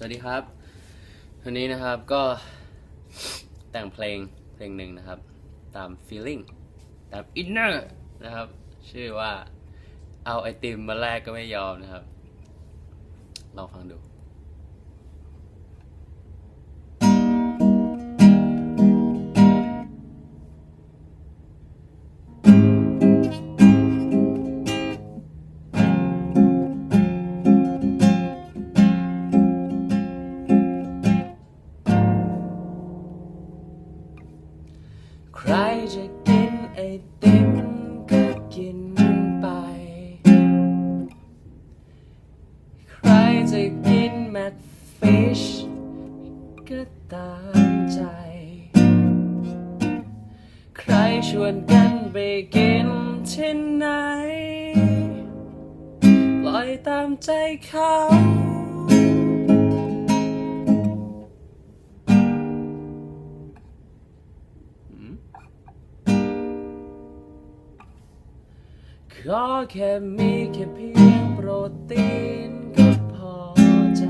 สวัสดีครับวันนี้นะครับก็แต่งเพลงเพลงหนึ่งนะครับ ตาม feeling ตาม inner นะครับ ชื่อว่าเอาไอติมมาแลกก็ไม่ยอมนะครับ ลองฟังดู จะกินไอติมก็กินไป ใครจะกินแมคฟิชก็ตามใจ ใครชวนกันไปกินที่ไหน ปล่อยตามใจเขา ขอแค่มีแค่เพียงโปรตีนก็พอใจ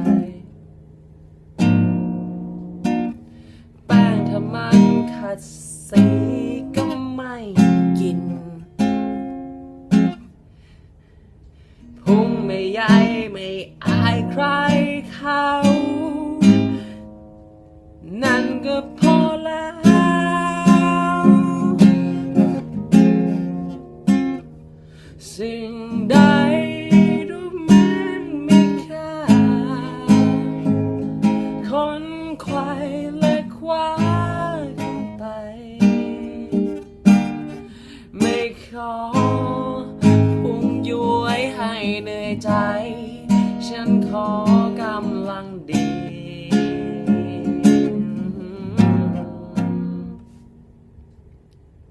แป้งถ้ามันขัดสีก็ไม่กิน พุงไม่ใหญ่ไม่อายใครเขา นั่นก็พอ สิ่งใดดูเหมือนมีค่าคนควายและคว้ากันไป ไม่ขอพุงย้วยให้เหนื่อยใจ ฉันขอกำลังดี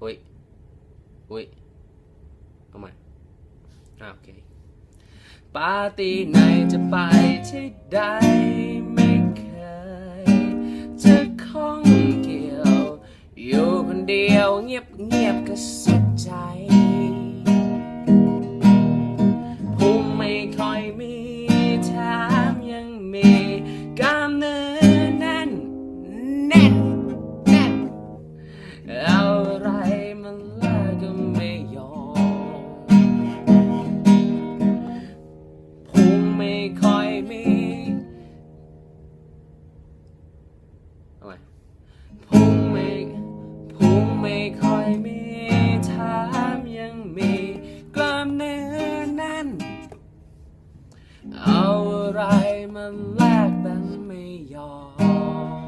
อุ้ยอุ้ยเอาใหม่อ่า โอเคปาร์ตี้ไหนจะไปที่ใดไม่เคย จะข้องเกี่ยว อยู่คนเดียวเงียบเงียบก็สุดใจพุงไม่ค่อยมี เอาอะไรมาแลกแต่ไม่ยอม